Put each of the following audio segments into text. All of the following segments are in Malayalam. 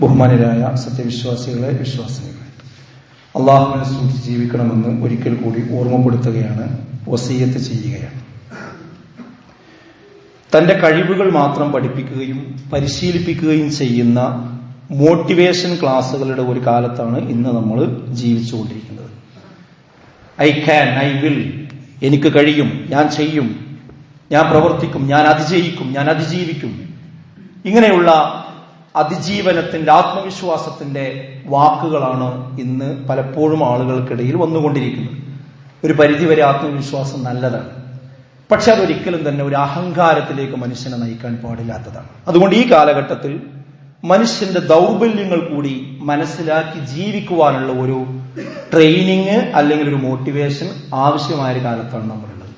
ബഹുമാനരായ സത്യവിശ്വാസികളെ വിശ്വാസികളെ. അള്ളാഹുവിനെ സൂക്ഷിച്ച് ജീവിക്കണമെന്ന് ഒരിക്കൽ കൂടി ഓർമ്മപ്പെടുത്തുകയാണ് വസീയത്ത് ചെയ്യുകയാണ്. തന്റെ കഴിവുകൾ മാത്രം പഠിപ്പിക്കുകയും പരിശീലിപ്പിക്കുകയും ചെയ്യുന്ന മോട്ടിവേഷൻ ക്ലാസ്സുകളുടെ ഒരു കാലത്താണ് ഇന്ന് നമ്മൾ ജീവിച്ചുകൊണ്ടിരിക്കുന്നത്. ഐ ക്യാൻ ഐ വിൽ എനിക്ക് കഴിയും ഞാൻ ചെയ്യും ഞാൻ പ്രവർത്തിക്കും ഞാൻ അതിജയിക്കും ഞാൻ അതിജീവിക്കും. ഇങ്ങനെയുള്ള അതിജീവനത്തിന്റെ ആത്മവിശ്വാസത്തിന്റെ വാക്കുകളാണ് ഇന്ന് പലപ്പോഴും ആളുകൾക്കിടയിൽ വന്നുകൊണ്ടിരിക്കുന്നത്. ഒരു പരിധിവരെ ആത്മവിശ്വാസം നല്ലതാണ്. പക്ഷെ അതൊരിക്കലും തന്നെ ഒരു അഹങ്കാരത്തിലേക്ക് മനുഷ്യനെ നയിക്കാൻ പാടില്ലാത്തതാണ്. അതുകൊണ്ട് ഈ കാലഘട്ടത്തിൽ മനുഷ്യന്റെ ദൗർബല്യങ്ങൾ കൂടി മനസ്സിലാക്കി ജീവിക്കുവാനുള്ള ഒരു ട്രെയിനിങ് അല്ലെങ്കിൽ ഒരു മോട്ടിവേഷൻ ആവശ്യമായ ഒരു കാലത്താണ് നമ്മളുള്ളത്.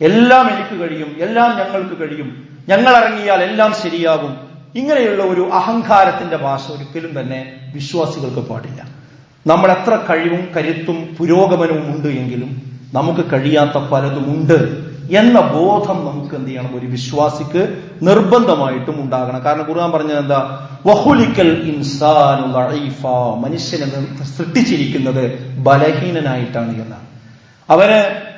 എല്ലാം എനിക്ക് കഴിയും എല്ലാം ഞങ്ങൾക്ക് കഴിയും. ഞങ്ങൾ ഇറങ്ങിയാൽ എല്ലാം ശരിയാകും. ഇങ്ങനെയുള്ള ഒരു അഹങ്കാരത്തിന്റെ ഭാഷ ഒരിക്കലും തന്നെ വിശ്വാസികൾക്ക് പാടില്ല. നമ്മൾ എത്ര കഴിവും കരുത്തും പുരോഗമനവും ഉണ്ട് എങ്കിലും നമുക്ക് കഴിയാത്ത പലതുമുണ്ട് എന്ന ബോധം നമുക്ക് എന്ത് ചെയ്യണം? ഒരു വിശ്വാസിക്ക് നിർബന്ധമായിട്ടും ഉണ്ടാകണം. കാരണം ഖുർആൻ പറഞ്ഞത് എന്താ? വഹുലിക്കൽ ഇൻസാനു ലഈഫ മനുഷ്യനെ സൃഷ്ടിച്ചിരിക്കുന്നത് ബലഹീനനായിട്ടാണ് എന്നാണ്. അവന്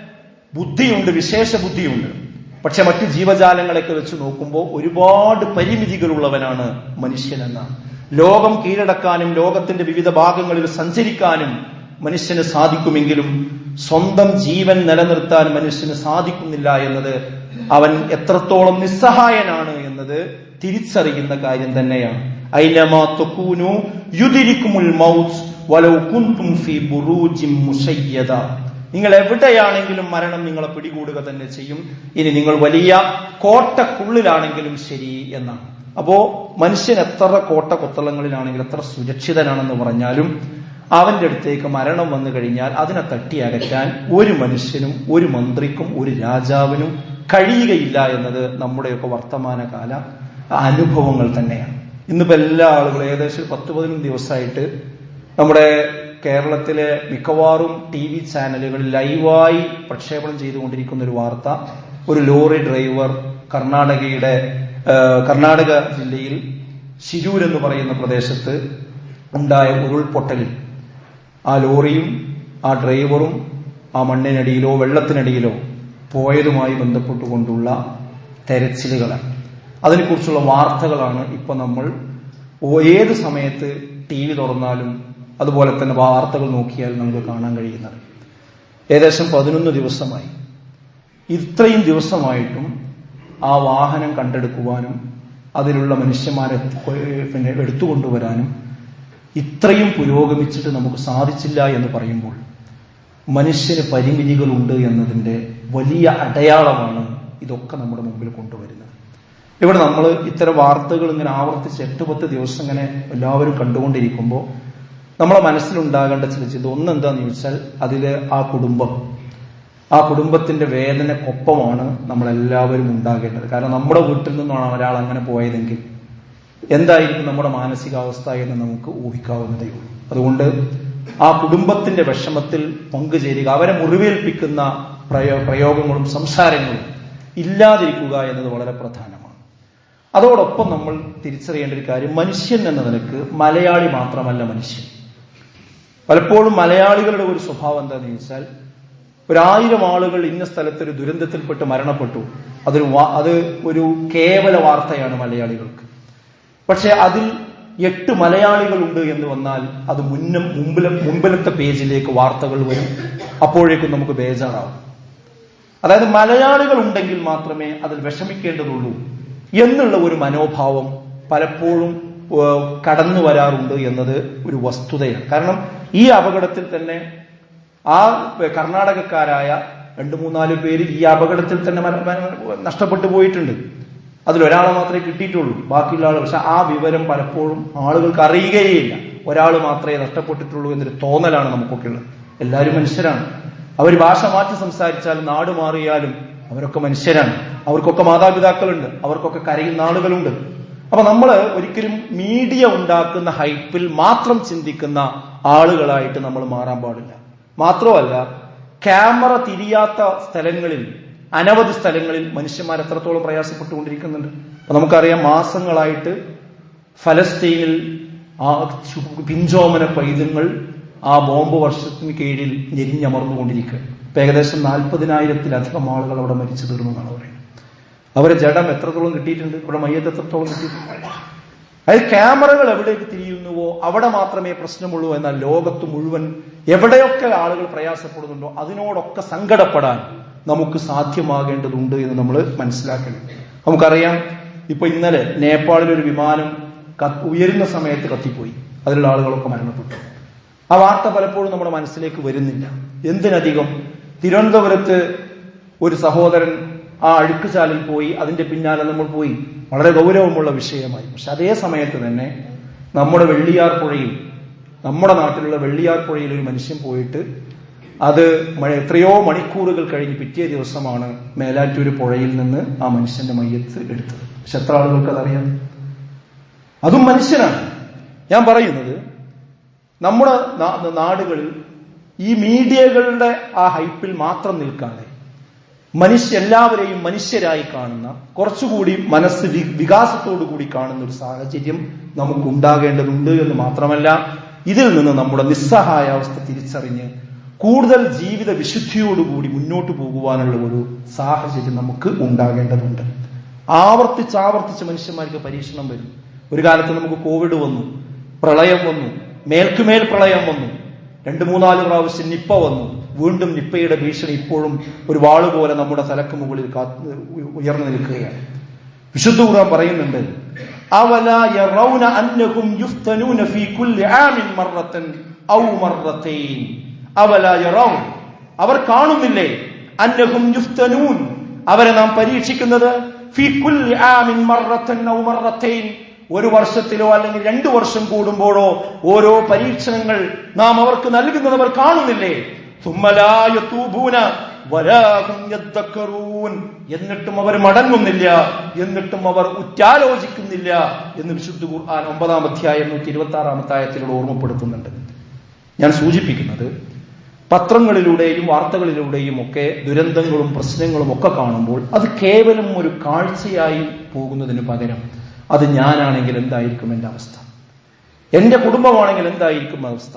ബുദ്ധിയുണ്ട് വിശേഷ ബുദ്ധിയുണ്ട് പക്ഷെ മറ്റു ജീവജാലങ്ങളെയൊക്കെ വെച്ച് നോക്കുമ്പോൾ ഒരുപാട് പരിമിതികളുള്ളവനാണ് മനുഷ്യൻ എന്നാണ് ലോകം കീഴടക്കാനും ലോകത്തിന്റെ വിവിധ ഭാഗങ്ങളിൽ സഞ്ചരിക്കാനും മനുഷ്യന് സാധിക്കുമെങ്കിലും സ്വന്തം ജീവൻ നിലനിർത്താൻ മനുഷ്യന് സാധിക്കുന്നില്ല എന്നത് അവൻ എത്രത്തോളം നിസ്സഹായനാണ് എന്നത് തിരിച്ചറിയുന്ന കാര്യം തന്നെയാണ്. യുതിരിക്കുമുൽ മൗത്ത് വലൗ കുന്തും ബുറൂജിം നിങ്ങൾ എവിടെയാണെങ്കിലും മരണം നിങ്ങളെ പിടികൂടുക തന്നെ ചെയ്യും. ഇനി നിങ്ങൾ വലിയ കോട്ടക്കുള്ളിലാണെങ്കിലും ശരി എന്നാണ്. അപ്പോ മനുഷ്യൻ എത്ര കോട്ട കൊത്തളങ്ങളിലാണെങ്കിലും എത്ര സുരക്ഷിതനാണെന്ന് പറഞ്ഞാലും അവന്റെ അടുത്തേക്ക് മരണം വന്നു കഴിഞ്ഞാൽ അതിനെ തട്ടി അകറ്റാൻ ഒരു മനുഷ്യനും ഒരു മന്ത്രിക്കും ഒരു രാജാവിനും കഴിയുകയില്ല എന്നത് നമ്മുടെയൊക്കെ വർത്തമാനകാല അനുഭവങ്ങൾ തന്നെയാണ്. ഇന്നിപ്പോ എല്ലാ ആളുകളും ഏകദേശം പത്ത് പതിനൊന്ന് ദിവസമായിട്ട് നമ്മുടെ കേരളത്തിലെ മിക്കവാറും ടി വി ചാനലുകളിൽ ലൈവായി പ്രക്ഷേപണം ചെയ്തുകൊണ്ടിരിക്കുന്ന ഒരു വാർത്ത ഒരു ലോറി ഡ്രൈവർ കർണാടകയുടെ കർണാടക ജില്ലയിൽ ശിരൂർ എന്ന് പറയുന്ന പ്രദേശത്ത് ഉണ്ടായ ഉരുൾപൊട്ടലിൽ ആ ലോറിയും ആ ഡ്രൈവറും ആ മണ്ണിനടിയിലോ വെള്ളത്തിനടിയിലോ പോയതുമായി ബന്ധപ്പെട്ടുകൊണ്ടുള്ള തെരച്ചിലുകളാണ്. അതിനെക്കുറിച്ചുള്ള വാർത്തകളാണ് ഇപ്പൊ നമ്മൾ ഏത് സമയത്ത് ടി വി തുറന്നാലും അതുപോലെ തന്നെ വാർത്തകൾ നോക്കിയാൽ നമുക്ക് കാണാൻ കഴിയുന്നത്. ഏകദേശം പതിനൊന്ന് ദിവസമായി. ഇത്രയും ദിവസമായിട്ടും ആ വാഹനം കണ്ടെടുക്കുവാനും അതിലുള്ള മനുഷ്യന്മാരെ പിന്നെ എടുത്തുകൊണ്ടുവരാനും ഇത്രയും പുരോഗമിച്ചിട്ട് നമുക്ക് സാധിച്ചില്ല എന്ന് പറയുമ്പോൾ മനുഷ്യന് പരിമിതികളുണ്ട് എന്നതിന്റെ വലിയ അടയാളമാണ് ഇതൊക്കെ നമ്മുടെ മുമ്പിൽ കൊണ്ടുവരുന്നത്. ഇവിടെ നമ്മൾ ഇത്തരം വാർത്തകൾ ഇങ്ങനെ ആവർത്തിച്ച് എട്ട് പത്ത് ദിവസം ഇങ്ങനെ എല്ലാവരും കണ്ടുകൊണ്ടിരിക്കുമ്പോൾ നമ്മളെ മനസ്സിലുണ്ടാകേണ്ട ചില ചിന്ത. ഒന്ന് എന്താന്ന് ചോദിച്ചാൽ അതിൽ ആ കുടുംബം. ആ കുടുംബത്തിന്റെ വേദനക്കൊപ്പമാണ് നമ്മളെല്ലാവരും ഉണ്ടാകേണ്ടത്. കാരണം നമ്മുടെ വീട്ടിൽ നിന്നാണ് ഒരാൾ അങ്ങനെ പോയതെങ്കിൽ എന്തായിരിക്കും നമ്മുടെ മാനസികാവസ്ഥ എന്ന് നമുക്ക് ഊഹിക്കാവുന്നതേ ഉള്ളൂ. അതുകൊണ്ട് ആ കുടുംബത്തിന്റെ വിഷമത്തിൽ പങ്കുചേരുക അവരെ മുറിവേൽപ്പിക്കുന്ന പ്രയോ പ്രയോഗങ്ങളും സംസാരങ്ങളും ഇല്ലാതിരിക്കുക എന്നത് വളരെ പ്രധാനമാണ്. അതോടൊപ്പം നമ്മൾ തിരിച്ചറിയേണ്ട ഒരു കാര്യം മനുഷ്യൻ എന്ന നിലയ്ക്ക് മലയാളി മാത്രമല്ല മനുഷ്യൻ. പലപ്പോഴും മലയാളികളുടെ ഒരു സ്വഭാവം എന്താണെന്ന് ചോദിച്ചാൽ ഒരായിരം ആളുകൾ ഇന്ന സ്ഥലത്ത് ഒരു ദുരന്തത്തിൽപ്പെട്ട് മരണപ്പെട്ടു. അതൊരു അത് ഒരു കേവല വാർത്തയാണ് മലയാളികൾക്ക്. പക്ഷെ അതിൽ എട്ട് മലയാളികളുണ്ട് എന്ന് വന്നാൽ അത് മുന്നും മുമ്പിലെ മുമ്പിലത്തെ പേജിലേക്ക് വാർത്തകൾ വരും. അപ്പോഴേക്കും നമുക്ക് ബേജാറാവും. അതായത് മലയാളികൾ ഉണ്ടെങ്കിൽ മാത്രമേ അതിൽ വിഷമിക്കേണ്ടതുള്ളൂ എന്നുള്ള ഒരു മനോഭാവം പലപ്പോഴും കടന്നു വരാറുണ്ട് എന്നത് ഒരു വസ്തുതയാണ്. കാരണം ഈ അപകടത്തിൽ തന്നെ ആ കർണാടകക്കാരായ രണ്ടു മൂന്നാൽ പേര് ഈ അപകടത്തിൽ തന്നെ നഷ്ടപ്പെട്ടു പോയിട്ടുണ്ട്. അതിലൊരാളെ മാത്രമേ കിട്ടിയിട്ടുള്ളൂ ബാക്കിയുള്ള ആൾ പക്ഷെ ആ വിവരം പലപ്പോഴും ആളുകൾക്ക് അറിയുകയില്ല ഒരാൾ മാത്രമേ നഷ്ടപ്പെട്ടിട്ടുള്ളൂ എന്നൊരു തോന്നലാണ് നമുക്കൊക്കെ ഉള്ളത്. എല്ലാവരും മനുഷ്യരാണ്. അവർ ഭാഷ മാറ്റി സംസാരിച്ചാലും നാട് മാറിയാലും അവരൊക്കെ മനുഷ്യരാണ്. അവർക്കൊക്കെ മാതാപിതാക്കളുണ്ട്. അവർക്കൊക്കെ കരയുന്ന ആളുകളുണ്ട്. അപ്പൊ നമ്മൾ ഒരിക്കലും മീഡിയ ഉണ്ടാക്കുന്ന ഹൈപ്പിൽ മാത്രം ചിന്തിക്കുന്ന ആളുകളായിട്ട് നമ്മൾ മാറാൻ പാടില്ല. മാത്രമല്ല ക്യാമറ തിരിയാത്ത സ്ഥലങ്ങളിൽ അനവധി സ്ഥലങ്ങളിൽ മനുഷ്യന്മാർ എത്രത്തോളം പ്രയാസപ്പെട്ടുകൊണ്ടിരിക്കുന്നുണ്ട്. അപ്പൊ നമുക്കറിയാം മാസങ്ങളായിട്ട് ഫലസ്തീനിൽ ആ പിഞ്ചോമന പൈതങ്ങൾ ആ ബോംബ് വർഷത്തിന് കീഴിൽ ഞെരിഞ്ഞമർന്നുകൊണ്ടിരിക്കുക ഏകദേശം നാൽപ്പതിനായിരത്തിലധികം ആളുകൾ അവിടെ മരിച്ചു തീർന്നു എന്നാണ് പറയുന്നത് അവരെ ജഡം എത്രത്തോളം കിട്ടിയിട്ടുണ്ട്? അവരുടെ മയ്യത്ത് എത്രത്തോളം കിട്ടിയിട്ടുണ്ട്? അതിൽ ക്യാമറകൾ എവിടേക്ക് തിരിയുന്നുവോ അവിടെ മാത്രമേ പ്രശ്നമുള്ളൂ എന്നാൽ ലോകത്ത് മുഴുവൻ എവിടെയൊക്കെ ആളുകൾ പ്രയാസപ്പെടുന്നുണ്ടോ അതിനോടൊക്കെ സങ്കടപ്പെടാൻ നമുക്ക് സാധ്യമാകേണ്ടതുണ്ട് എന്ന് നമ്മൾ മനസ്സിലാക്കണം. നമുക്കറിയാം ഇപ്പൊ ഇന്നലെ നേപ്പാളിൽ ഒരു വിമാനം ഉയരുന്ന സമയത്ത് കത്തിപ്പോയി. അതിലുള്ള ആളുകളൊക്കെ മരണപ്പെട്ടു. ആ വാർത്ത പലപ്പോഴും നമ്മുടെ മനസ്സിലേക്ക് വരുന്നില്ല. എന്തിനധികം? തിരുവനന്തപുരത്ത് ഒരു സഹോദരൻ ആ അഴുക്കുചാലിൽ പോയി അതിന്റെ പിന്നാലെ നമ്മൾ പോയി. വളരെ ഗൗരവമുള്ള വിഷയമായി. പക്ഷെ അതേ സമയത്ത് തന്നെ നമ്മുടെ വെള്ളിയാർ പുഴയിൽ നമ്മുടെ നാട്ടിലുള്ള വെള്ളിയാർ പുഴയിൽ ഒരു മനുഷ്യൻ പോയിട്ട് അത് എത്രയോ മണിക്കൂറുകൾ കഴിഞ്ഞ് പിറ്റേ ദിവസമാണ് മേലാറ്റൂര് പുഴയിൽ നിന്ന് ആ മനുഷ്യന്റെ മയ്യത്ത് എടുത്തത്. പക്ഷെ എത്ര ആളുകൾക്ക് അതറിയാം? അതും മനുഷ്യനാണ്. ഞാൻ പറയുന്നത് നമ്മുടെ നാടുകളിൽ ഈ മീഡിയകളുടെ ആ ഹൈപ്പിൽ മാത്രം നിൽക്കാതെ മനുഷ്യ എല്ലാവരെയും മനുഷ്യരായി കാണുന്ന കുറച്ചുകൂടി മനസ്സ് വികാസത്തോടു കൂടി കാണുന്ന ഒരു സാഹചര്യം നമുക്ക് ഉണ്ടാകേണ്ടതുണ്ട് എന്ന് മാത്രമല്ല ഇതിൽ നിന്ന് നമ്മുടെ നിസ്സഹായ അവസ്ഥ തിരിച്ചറിഞ്ഞ് കൂടുതൽ ജീവിത വിശുദ്ധിയോടുകൂടി മുന്നോട്ട് പോകുവാനുള്ള ഒരു സാഹചര്യം നമുക്ക് ഉണ്ടാകേണ്ടതുണ്ട്. ആവർത്തിച്ച് ആവർത്തിച്ച് മനുഷ്യന്മാർക്ക് പരീക്ഷണം വരും. ഒരു കാലത്ത് നമുക്ക് കോവിഡ് വന്നു പ്രളയം വന്നു മേൽക്കുമേൽ പ്രളയം വന്നു രണ്ട് മൂന്നാൽ പ്രാവശ്യം നിപ്പ വന്നു വീണ്ടും നിപ്പയുടെ ഭീഷണി ഇപ്പോഴും ഒരു വാൾ പോലെ നമ്മുടെ തലക്ക് മുകളിൽ ഉയർന്നു നിൽക്കുകയാണ്. വിശുദ്ധ ഖുർആൻ പറയുന്നുണ്ട് അവല യറൗന യുഫ്തനൂന ഫീ ഔ അവല യറൗ അവർ കാണുന്നില്ലേ? അന്നഹും യുഫ്തനൂൻ അവരെ നാം പരീക്ഷിക്കുന്നത് ഫീ ഔ ഒരു വർഷത്തിലോ അല്ലെങ്കിൽ രണ്ടു വർഷം കൂടുമ്പോഴോ ഓരോ പരീക്ഷണങ്ങൾ നാം അവർക്ക് നൽകുന്നത് അവർ കാണുന്നില്ലേ? എന്നിട്ടും അവർ മടങ്ങുന്നില്ല എന്നിട്ടും അവർ ഉറ്റാലോചിക്കുന്നില്ല എന്ന് വിശുദ്ധ ഖുർആൻ ഒമ്പതാം അധ്യായം നൂറ്റി ഇരുപത്തി ആറാമത്തെ ആയത്തിലൂടെ ഓർമ്മപ്പെടുത്തുന്നുണ്ട്. ഞാൻ സൂചിപ്പിക്കുന്നത് പത്രങ്ങളിലൂടെയും വാർത്തകളിലൂടെയും ഒക്കെ ദുരന്തങ്ങളും പ്രശ്നങ്ങളും ഒക്കെ കാണുമ്പോൾ അത് കേവലം ഒരു കാഴ്ചയായി പോകുന്നതിന് പകരം അത് ഞാനാണെങ്കിൽ എന്തായിരിക്കും എന്റെ അവസ്ഥ? എന്റെ കുടുംബമാണെങ്കിൽ എന്തായിരിക്കും അവസ്ഥ?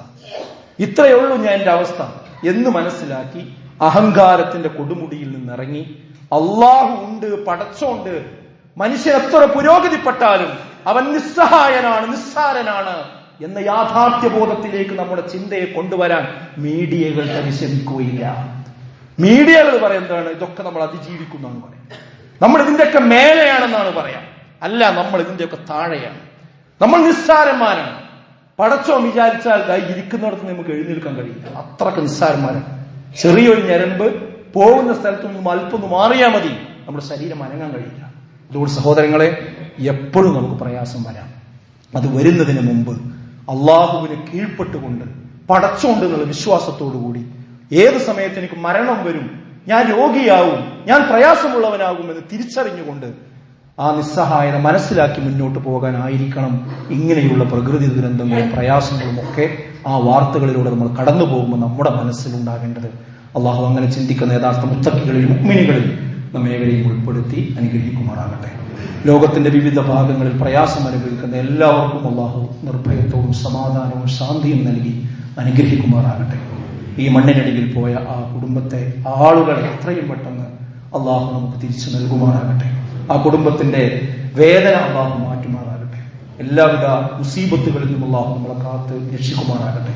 ഇത്രയേ ഉള്ളൂ ഞാൻ എന്റെ അവസ്ഥ. എന്ന് മനസ്സിലാക്കി അഹങ്കാരത്തിന്റെ കൊടുമുടിയിൽ നിന്നിറങ്ങി. അള്ളാഹു ഉണ്ട് പടച്ചോണ്ട്. മനുഷ്യൻ എത്ര പുരോഗതിപ്പെട്ടാലും അവൻ നിസ്സഹായനാണ് നിസ്സാരനാണ് എന്ന യാഥാർത്ഥ്യബോധത്തിലേക്ക് നമ്മുടെ ചിന്തയെ കൊണ്ടുവരാൻ മീഡിയകൾ പരിശ്രമിക്കുകയില്ല. മീഡിയകൾ പറയുന്നതാണ് ഇതൊക്കെ നമ്മൾ അതിജീവിക്കുന്നതാണ് പറയാം. നമ്മൾ ഇതിന്റെയൊക്കെ മേലെയാണെന്നാണ് പറയാം. അല്ല നമ്മൾ ഇതിന്റെയൊക്കെ താഴെയാണ്. നമ്മൾ നിസ്സാരന്മാരാണ്. പടച്ചോ വിചാരിച്ചാൽ ഇരിക്കുന്നിടത്ത് നമുക്ക് എഴുന്നേൽക്കാൻ കഴിയില്ല. അത്രയ്ക്ക് നിസ്സാരന്മാരാണ് ചെറിയൊരു ഞരമ്പ് പോകുന്ന സ്ഥലത്തു നിന്നും അല്പം ഒന്ന് മാറിയാൽ മതി. നമ്മുടെ ശരീരം അനങ്ങാൻ കഴിയില്ല. അതുകൊണ്ട് സഹോദരങ്ങളെ എപ്പോഴും നമുക്ക് പ്രയാസം വരാം. അത് വരുന്നതിന് മുമ്പ് അള്ളാഹുവിന് കീഴ്പ്പെട്ടുകൊണ്ട് പടച്ചുകൊണ്ട് എന്നുള്ള കൂടി ഏത് സമയത്ത് എനിക്ക് മരണം വരും ഞാൻ രോഗിയാവും ഞാൻ പ്രയാസമുള്ളവനാകും എന്ന് തിരിച്ചറിഞ്ഞുകൊണ്ട് ആ നിസ്സഹായത മനസ്സിലാക്കി മുന്നോട്ട് പോകാനായിരിക്കണം ഇങ്ങനെയുള്ള പ്രകൃതി ദുരന്തങ്ങളും പ്രയാസങ്ങളും ഒക്കെ ആ വാർത്തകളിലൂടെ നമ്മൾ കടന്നു പോകുമ്പോൾ നമ്മുടെ മനസ്സിലുണ്ടാകേണ്ടത്. അള്ളാഹു അങ്ങനെ ചിന്തിക്കുന്ന യഥാർത്ഥ മുത്തക്കികളിൽ മുക്മിനികളിൽ നമ്മേവരെയും ഉൾപ്പെടുത്തി അനുഗ്രഹിക്കുമാറാകട്ടെ. ലോകത്തിന്റെ വിവിധ ഭാഗങ്ങളിൽ പ്രയാസം അനുഭവിക്കുന്ന എല്ലാവർക്കും അള്ളാഹു നിർഭയത്വവും സമാധാനവും ശാന്തിയും നൽകി അനുഗ്രഹിക്കുമാറാകട്ടെ. ഈ മണ്ണിനടിയിൽ പോയ ആ കുടുംബത്തെ ആളുകളെ എത്രയും പെട്ടെന്ന് അള്ളാഹു നമുക്ക് തിരിച്ചു നൽകുമാറാകട്ടെ. ആ കുടുംബത്തിന്റെ വേദന അള്ളാഹു മാറ്റുമാറാകട്ടെ. എല്ലാവിധ മുസീബത്തുകളിൽ നിന്നും അള്ളാഹു നമ്മളെ കാത്ത് രക്ഷിക്കുമാറാകട്ടെ.